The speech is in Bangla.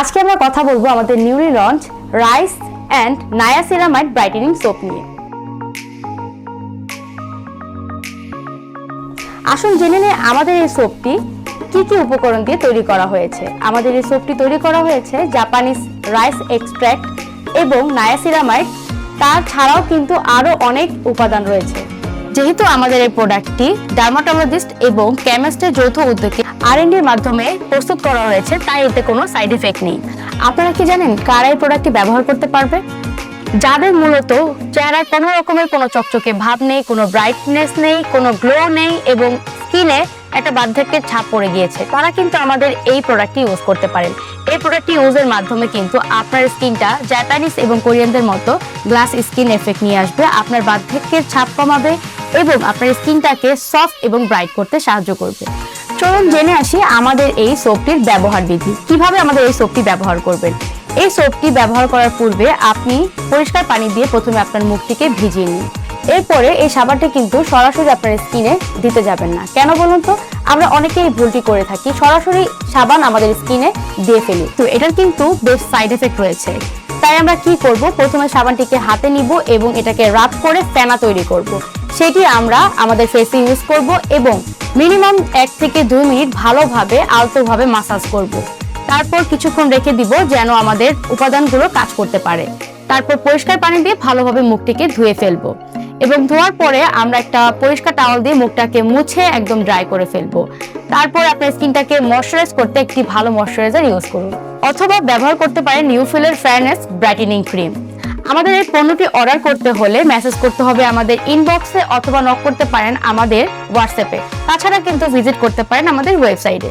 আজকে আমরা কথা বলব আমাদের newly launch, rice and niacinamide brightening soap নিয়ে। আসুন জেনে নিই আমাদের এই সোপটি কি কি উপকরণ দিয়ে তৈরি করা হয়েছে। আমাদের এই সোপটি তৈরি করা হয়েছে জাপানিজ রাইস এক্সট্র্যাক্ট এবং নায়াসিরামাইড তার ছাড়াও কিন্তু আরও অনেক উপাদান রয়েছে। যেহেতু আমাদের এই প্রোডাক্টটি ডার্মাটোলজিস্ট এবং কেমিস্টের যৌথ উদ্যোগে আর এর মাধ্যমে প্রস্তুত করা হয়েছে, তাই এতে কোনো সাইড এফেক্ট নেই। আপনারা কি জানেন কারা এই প্রোডাক্টটি ব্যবহার করতে পারবে? যাদের মূলত চেহারায় কোনো রকমের কোনো চকচকে ভাব নেই, কোনো ব্রাইটনেস নেই, কোনো গ্লো নেই এবং স্কিনে একটা বার্ধক্যের ছাপ পড়ে গিয়েছে, তারা কিন্তু আমাদের এই প্রোডাক্টটি ইউজ করতে পারেন। এই প্রোডাক্টটি ইউজের মাধ্যমে কিন্তু আপনার স্কিনটা জাপানিজ এবং কোরিয়ানদের মতো গ্লাস স্কিন এফেক্ট নিয়ে আসবে, আপনার বার্ধক্যের ছাপ কমাবে এবং আপনার স্কিনটাকে সফট এবং ব্রাইট করতে সাহায্য করবে। চলুন জেনে আসি আমাদের এই সোপটির ব্যবহার বিধি। কীভাবে আমাদের এই সোপটি ব্যবহার করবেন? এই সোপটি ব্যবহার করার পূর্বে আপনি পরিষ্কার পানি দিয়ে প্রথমে আপনার মুখটিকে ভিজিয়ে নিন। এরপরে এই সাবানটি কিন্তু সরাসরি আপনার স্কিনে দিতে যাবেন না। কেন বলুন তো? আমরা অনেকেই ভুলটি করে থাকি। সরাসরি সাবান আমাদের স্কিনে দিয়ে ফেলি। তো এটার কিন্তু বেশ সাইড এফেক্ট রয়েছে। তাই আমরা কি করব? প্রথমে সাবানটিকে হাতে নিব এবং এটাকে রাব করে ফেনা তৈরি করব। সেটি আমরা আমাদের ফেসে ইউজ করব এবং মিনিমাম এক থেকে দুই মিনিট ভালোভাবে, আলতোভাবে মাসাজ করব। তারপর কিছুক্ষণ রেখে দিব যেন আমাদের উপাদানগুলো কাজ করতে পারে। তারপর পরিষ্কার পানি দিয়ে ভালোভাবে মুখটিকে ধুয়ে ফেলব এবং ধোয়ার পরে আমরা একটা পরিষ্কার টাওয়াল দিয়ে মুখটাকে মুছে একদম ড্রাই করে ফেলব। তারপর আপনার স্কিনটাকে ময়শ্চারাইজ করতে একটি ভালো ময়শ্চারাইজার ইউজ করুন। অথবা ব্যবহার করতে পারেন নিউফিলের ফ্রেয়ারনেস ব্রাইটেনিং ক্রিম আমাদের এই পণ্যটি অর্ডার করতে হলে মেসেজ করতে হবে আমাদের ইনবক্সে অথবা নক করতে পারেন আমাদের হোয়াটসঅ্যাপে তাছাড়া কিন্তু ভিজিট করতে পারেন আমাদের ওয়েবসাইটে